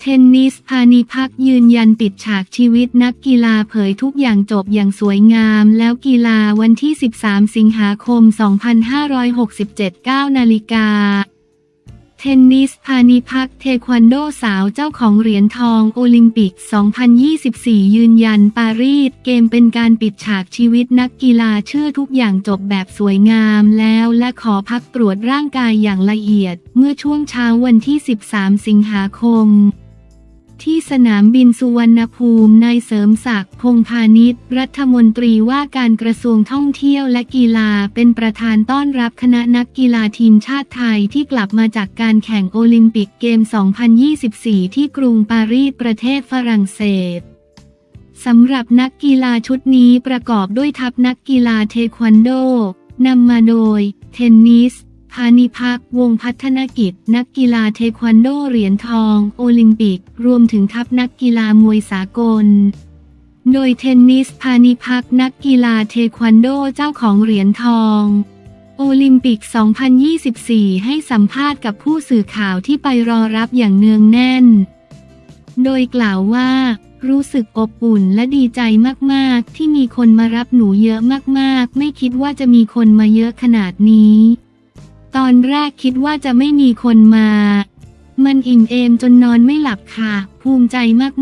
เทนนิสพานิพักยืนยันปิดฉากชีวิตนักกีฬาเผยทุกอย่างจบอย่างสวยงาม แล้วกีฬาวันที่ 13 สิงหาคม 2567 9นาฬิกาเทนนิสพานิพักเทควันโดสาวเจ้าของเหรียญทองโอลิมปิก 2024 ยืนยันปารีสเกมเป็นการปิดฉากชีวิตนักกีฬาเชื่อทุกอย่างจบแบบสวยงามแล้วและขอพักตรวจร่างกายอย่างละเอียด เมื่อช่วงเช้าวันที่ 13 สิงหาคม ที่สนามบินสุวรรณภูมินายเสริมศักดิ์พงพาณิชย์รัฐมนตรีว่าการกระทรวงท่องเที่ยวและกีฬาเป็นประธานต้อนรับคณะนักกีฬาทีมชาติไทยที่กลับมาจากการแข่งโอลิมปิกเกม 2024 ที่กรุงปารีสประเทศฝรั่งเศสสำหรับนักกีฬาชุดนี้ประกอบด้วยทัพนักกีฬาเทควันโดนำมาโดย เทนนิส พานิพักวงพัฒนกิจ นักกีฬาเทควันโดเหรียญทอง โอลิมปิก รวมถึงทัพนักกีฬามวยสากล โดยเทนนิสพานิพักนักกีฬาเทควันโดเจ้าของเหรียญทอง โอลิมปิก 2024 ให้สัมภาษณ์กับผู้สื่อข่าวที่ไปรอรับอย่างเนืองแน่น โดยกล่าวว่า รู้สึกอบอุ่นและดีใจมากๆ ที่มีคนมารับหนูเยอะมากๆ ไม่คิดว่าจะมีคนมาเยอะขนาดนี้ ตอนแรกคิดว่าจะไม่มีคนมา มันอิ่มเอมจนนอนไม่หลับค่ะ ภูมิใจ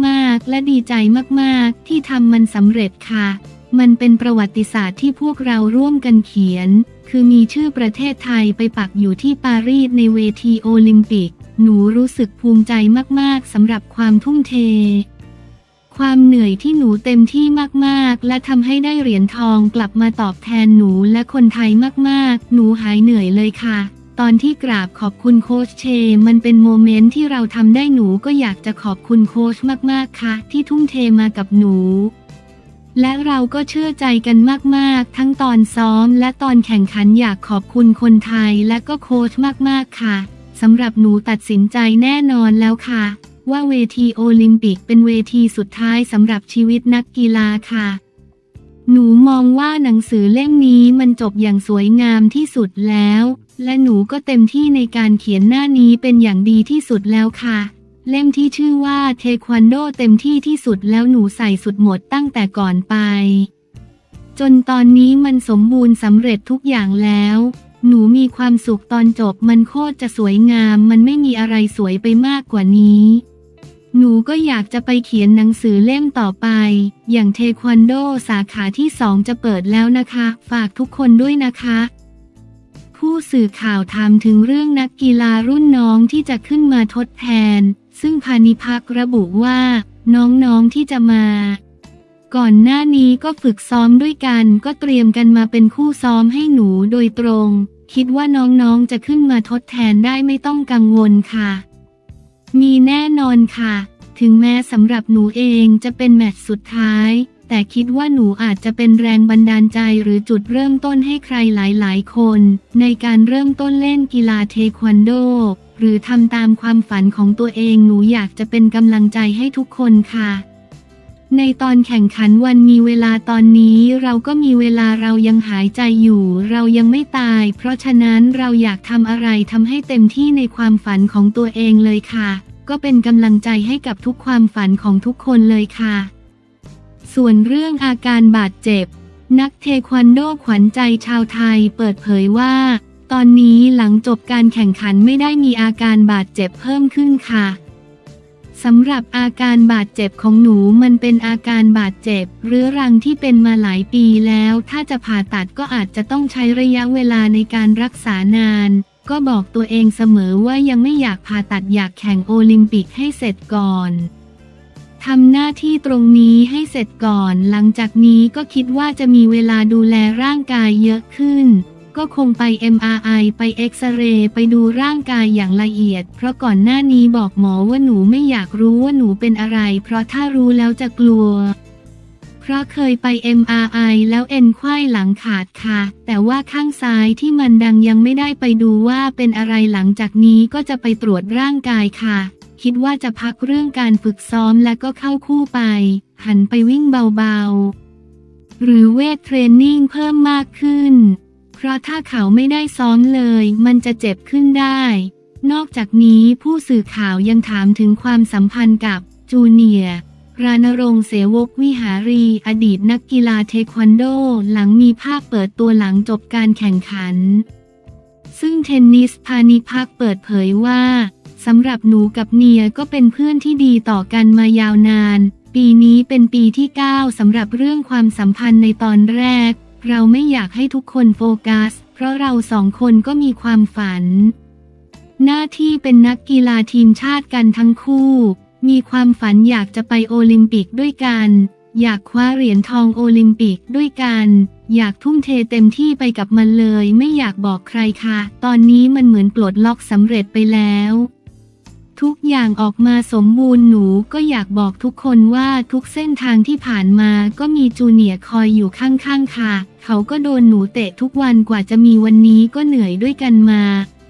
มากๆ และดีใจมากๆ ที่ทำมันสำเร็จค่ะ มันเป็นประวัติศาสตร์ที่พวกเราร่วมกันเขียน คือมีชื่อประเทศไทยไปปักอยู่ที่ปารีสในเวทีโอลิมปิก หนูรู้สึกภูมิใจมากๆสำหรับความทุ่มเท ความเหนื่อยที่หนูเต็มที่มากๆ และทำให้ได้เหรียญทองกลับมาตอบแทนหนูและคนไทยมากๆ หนูหายเหนื่อยเลยค่ะ ตอนที่กราบขอบคุณโค้ชเช มันเป็นโมเมนต์ที่เราทำได้หนูก็อยากจะขอบคุณโค้ชมากๆค่ะ ที่ทุ่มเทมากับหนู และเราก็เชื่อใจกันมากๆ ทั้งตอนซ้อมและตอนแข่งขันอยากขอบคุณคนไทยและก็โค้ชมากๆค่ะสำหรับหนูตัดสินใจแน่นอนแล้วค่ะ ว่าเวทีโอลิมปิกเป็นเวทีสุดท้ายสำหรับชีวิตนักกีฬาค่ะ หนูมองว่าหนังสือเล่มนี้มันจบอย่างสวยงามที่สุดแล้ว และหนูก็เต็มที่ในการเขียนหน้านี้เป็นอย่างดีที่สุดแล้วค่ะ เล่มที่ชื่อว่าเทควันโดเต็มที่ที่สุดแล้วหนูใส่สุดหมดตั้งแต่ก่อนไป จนตอนนี้มันสมบูรณ์สำเร็จทุกอย่างแล้วหนูมีความสุขตอนจบมันโคตรจะสวยงาม มันไม่มีอะไรสวยไปมากกว่านี้ หนูก็อยากจะไปเขียนหนังสือเล่มต่อไป อย่างเทควันโดสาขาที่สองจะเปิดแล้วนะคะ ฝากทุกคนด้วยนะคะ ผู้สื่อข่าวถามถึงเรื่องนักกีฬารุ่นน้องที่จะขึ้นมาทดแทน ซึ่งพานิพักระบุว่า น้องๆที่จะมา ก่อนหน้านี้ก็ฝึกซ้อมด้วยกัน ก็เตรียมกันมาเป็นคู่ซ้อมให้หนูโดยตรง คิดว่าน้องๆจะขึ้นมาทดแทนได้ไม่ต้องกังวลค่ะ มีแน่นอนค่ะ ถึงแม้สำหรับหนูเองจะเป็นแมตช์สุดท้าย แต่คิดว่าหนูอาจจะเป็นแรงบันดาลใจหรือจุดเริ่มต้นให้ใครหลายๆ คน ในการเริ่มต้นเล่นกีฬาเทควันโด หรือทำตามความฝันของตัวเองหนูอยากจะเป็นกำลังใจให้ทุกคนค่ะ ในตอนแข่งขันวันมีเวลาตอนนี้เราก็มีเวลาเรายังหายใจอยู่ เรายังไม่ตาย เพราะฉะนั้นเราอยากทำอะไรทำให้เต็มที่ในความฝันของตัวเองเลยค่ะ ก็เป็นกำลังใจให้กับทุกความฝันของทุกคนเลยค่ะ ส่วนเรื่องอาการบาดเจ็บ นักเทควันโดขวัญใจชาวไทยเปิดเผยว่า ตอนนี้หลังจบการแข่งขันไม่ได้มีอาการบาดเจ็บเพิ่มขึ้นค่ะ สำหรับอาการบาดเจ็บของหนูมันเป็นอาการบาดเจ็บ เรื้อรังที่เป็นมาหลายปีแล้ว ถ้าจะผ่าตัดก็อาจจะต้องใช้ระยะเวลาในการรักษานาน ก็บอกตัวเองเสมอว่ายังไม่อยากผ่าตัดอยากแข่งโอลิมปิกให้เสร็จก่อนทำหน้าที่ตรงนี้ให้เสร็จก่อน หลังจากนี้ก็คิดว่าจะมีเวลาดูแลร่างกายเยอะขึ้น ก็คงไป MRI ไปเอ็กซเรย์ไปดูร่างกายอย่างละเอียด เพราะก่อนหน้านี้บอกหมอว่าหนูไม่อยากรู้ว่าหนูเป็นอะไร เพราะถ้ารู้แล้วจะกลัว เพราะเคยไป MRI แล้วเอ็นไขว้หลังขาดค่ะ แต่ว่าข้างซ้ายที่มันดังยังไม่ได้ไปดูว่าเป็นอะไรหลังจากนี้ก็จะไปตรวจร่างกายค่ะ คิดว่าจะพักเรื่องการฝึกซ้อมและก็เข้าคู่ไป หันไปวิ่งเบาๆ หรือเวทเทรนนิ่งเพิ่มมากขึ้น เพราะถ้าเขาไม่ได้ซ้อมเลย มันจะเจ็บขึ้นได้ นอกจากนี้ผู้สื่อข่าวยังถามถึงความสัมพันธ์กับจูเนียร์รานรงค์เสวกวิหารี อดีตนักกีฬาเทควันโด หลังมีภาพเปิดตัวหลังจบการแข่งขัน ซึ่งเทนนิสพานิพักเปิดเผยว่าสำหรับหนูกับเนียก็เป็นเพื่อนที่ดีต่อกันมายาวนาน ปีนี้เป็นปีที่ 9สำหรับเรื่องความสัมพันธ์ในตอนแรก เราไม่อยากให้ทุกคนโฟกัส เพราะเราสองคนก็มีความฝัน หน้าที่เป็นนักกีฬาทีมชาติกันทั้งคู่ มีความฝันอยากจะไปโอลิมปิกด้วยกัน อยากคว้าเหรียญทองโอลิมปิกด้วยกัน อยากทุ่มเทเต็มที่ไปกับมันเลย ไม่อยากบอกใครค่ะ ตอนนี้มันเหมือนปลดล็อกสำเร็จไปแล้ว ทุกอย่างออกมาสมบูรณ์หนูก็อยากบอกทุกคนว่าทุกเส้นทางที่ผ่านมาก็มีจูเนียร์คอยอยู่ข้างๆค่ะ เขาก็โดนหนูเตะทุกวันกว่าจะมีวันนี้ก็เหนื่อยด้วยกันมา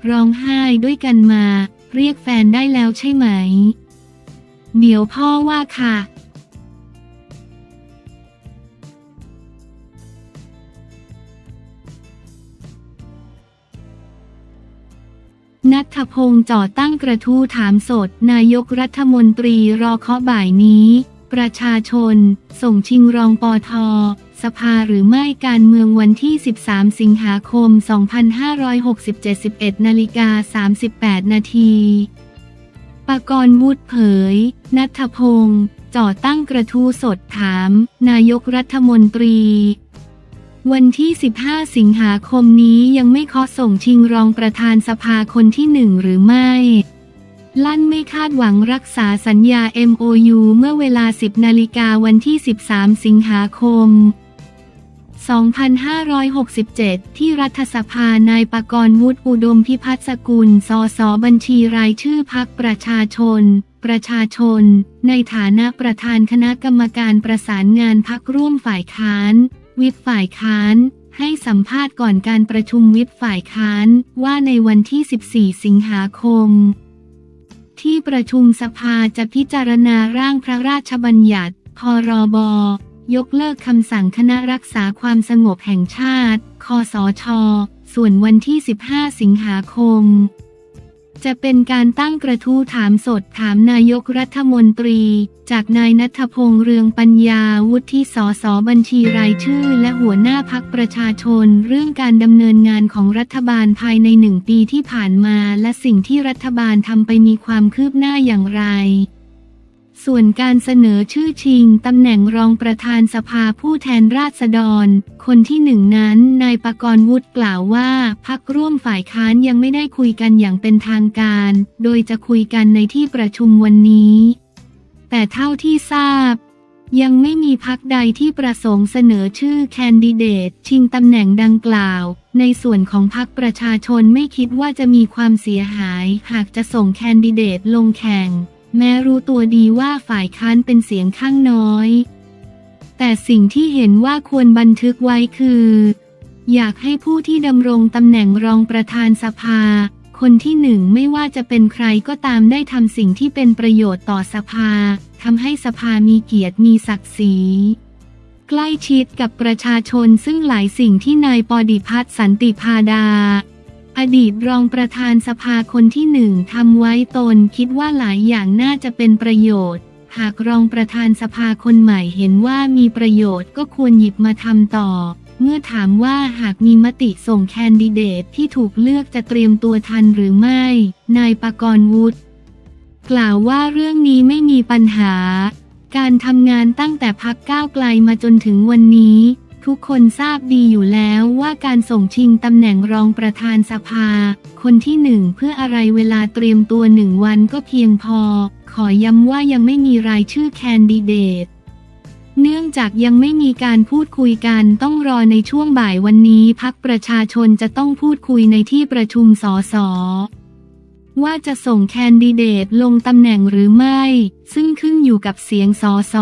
ร้องไห้ด้วยกันมา เรียกแฟนได้แล้วใช่ไหม เดี๋ยวพ่อว่าค่ะ นัทพงศ์จ่อตั้งกระทู้ถามสด นายกรัฐมนตรีรอเคาะบ่ายนี้ ประชาชน ส่งชิงรองปอทสภาหรือไม่การเมืองวันที่ 13 สิงหาคม 2567 11นาฬิกา38 นาทีปกรวุฒิเผย นัทพงศ์จ่อตั้งกระทู้สดถาม นายกรัฐมนตรี วันที่ 15 สิงหาคมนี้ยังไม่เคาะส่งชิงรองประธานสภาคนที่หนึ่งหรือไม่ ลั่นไม่คาดหวังรักษาสัญญา MOU เมื่อเวลา 10 นาฬิกาวันที่ 13 สิงหาคม 2567 ที่รัฐสภานายปกรณ์วุฒิอุดมพิพัฒน์สกุล สสบัญชีรายชื่อพักประชาชน ประชาชน ในฐานะประธานคณะกรรมการประสานงานพักร่วมฝ่ายค้าน วิปฝ่ายค้านให้สัมภาษณ์ก่อนการประชุมวิปฝ่ายค้านว่าในวันที่ 14 สิงหาคม ที่ประชุมสภาจะพิจารณาร่างพระราชบัญญัติ พรบ ยกเลิกคำสั่งคณะรักษาความสงบแห่งชาติ คสช ส่วนวันที่ 15 สิงหาคม จะเป็นการตั้งกระทู้ถามสดถามนายกรัฐมนตรี จากนายนัทพงษ์เรืองปัญญาวุฒิสสบัญชีรายชื่อ และหัวหน้าพักประชาชน เรื่องการดำเนินงานของรัฐบาลภายในหนึ่งปีที่ผ่านมา และสิ่งที่รัฐบาลทำไปมีความคืบหน้าอย่างไร ส่วนการเสนอชื่อชิงตำแหน่งรองประธานสภาผู้แทนราษฎร คนที่หนึ่งนั้นนายปกรณ์วุฒิกล่าวว่าพักร่วมฝ่ายค้านยังไม่ได้คุยกันอย่างเป็นทางการ โดยจะคุยกันในที่ประชุมวันนี้ แต่เท่าที่ทราบ ยังไม่มีพักใดที่ประสงค์เสนอชื่อแคนดิเดต ชิงตำแหน่งดังกล่าว ในส่วนของพักประชาชนไม่คิดว่าจะมีความเสียหาย หากจะส่งแคนดิเดตลงแข่ง แม้รู้ตัวดีว่าฝ่ายค้านเป็นเสียงข้างน้อย แต่สิ่งที่เห็นว่าควรบันทึกไว้คือ อยากให้ผู้ที่ดำรงตำแหน่งรองประธานสภา คนที่หนึ่งไม่ว่าจะเป็นใครก็ตามได้ทำสิ่งที่เป็นประโยชน์ต่อสภาทำให้สภามีเกียรติมีศักดิ์ศรีใกล้ชิดกับประชาชนซึ่งหลายสิ่งที่นายปอดิพัฒสันติพาดา อดีตรองประธานสภาคนที่หนึ่งทำไว้ตนคิดว่าหลายอย่างน่าจะเป็นประโยชน์ หากรองประธานสภาคนใหม่เห็นว่ามีประโยชน์ก็ควรหยิบมาทำต่อ เมื่อถามว่าหากมีมติส่งแคนดิเดตที่ถูกเลือกจะเตรียมตัวทันหรือไม่ นายปกรณ์วุฒิกล่าวว่าเรื่องนี้ไม่มีปัญหา การทำงานตั้งแต่พักก้าวไกลมาจนถึงวันนี้ ทุกคนทราบดีอยู่แล้วว่าการส่งชิงตำแหน่งรองประธานสภา คนที่หนึ่งเพื่ออะไรเวลาเตรียมตัวหนึ่งวันก็เพียงพอ ขอย้ำว่ายังไม่มีรายชื่อแคนดิเดต เนื่องจากยังไม่มีการพูดคุยกันต้องรอในช่วงบ่ายวันนี้พักประชาชนจะต้องพูดคุยในที่ประชุมสสว่าจะส่งแคนดิเดตลงตำแหน่งหรือไม่ ซึ่งขึ้นอยู่กับเสียงสส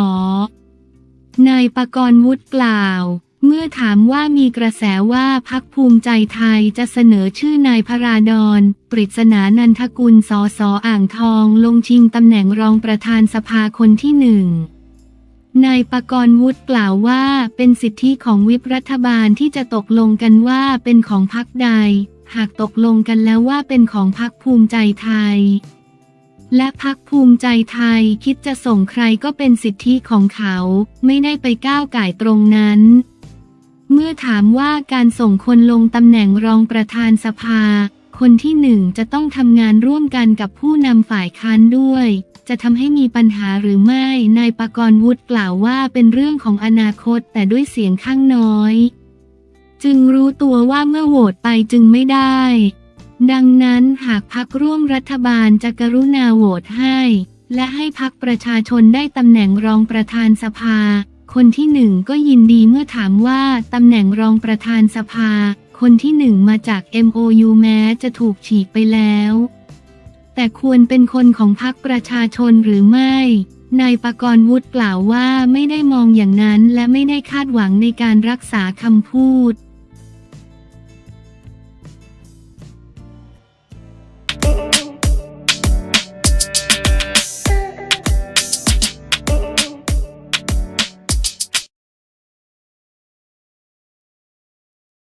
นายปกรณ์วุฒิกล่าว เมื่อถามว่ามีกระแสว่าพักภูมิใจไทยจะเสนอชื่อนายพราดอนปริศนานันทกุลสอสออ่างทอง ลงชิงตำแหน่งรองประธานสภาคนที่หนึ่งนายปกรณ์วุฒิกล่าวว่าเป็นสิทธิของวิปรัฐบาลที่จะตกลงกันว่าเป็นของพรรคใด หากตกลงกันแล้วว่าเป็นของพักภูมิใจไทย และพักภูมิใจไทยคิดจะส่งใครก็เป็นสิทธิของเขา ไม่ได้ไปก้าวไก่ตรงนั้น เมื่อถามว่าการส่งคนลงตำแหน่งรองประธานสภา คนที่หนึ่งจะต้องทำงานร่วมกันกับผู้นำฝ่ายค้านด้วย จะทำให้มีปัญหาหรือไม่ นายปกรณ์วุฒิกล่าวว่าเป็นเรื่องของอนาคตแต่ด้วยเสียงข้างน้อย จึงรู้ตัวว่าเมื่อโหวตไปจึงไม่ได้ ดังนั้นหากพักร่วมรัฐบาลจะกรุณาโหวตให้ และให้พักประชาชนได้ตำแหน่งรองประธานสภา คนที่หนึ่งก็ยินดีเมื่อถามว่าตำแหน่งรองประธานสภา คนที่หนึ่งมาจาก MOU แม้จะถูกฉีกไปแล้ว แต่ควรเป็นคนของพรรคประชาชนหรือไม่ นายปกรณ์วุฒิกล่าวว่าไม่ได้มองอย่างนั้นและไม่ได้คาดหวังในการรักษาคำพูด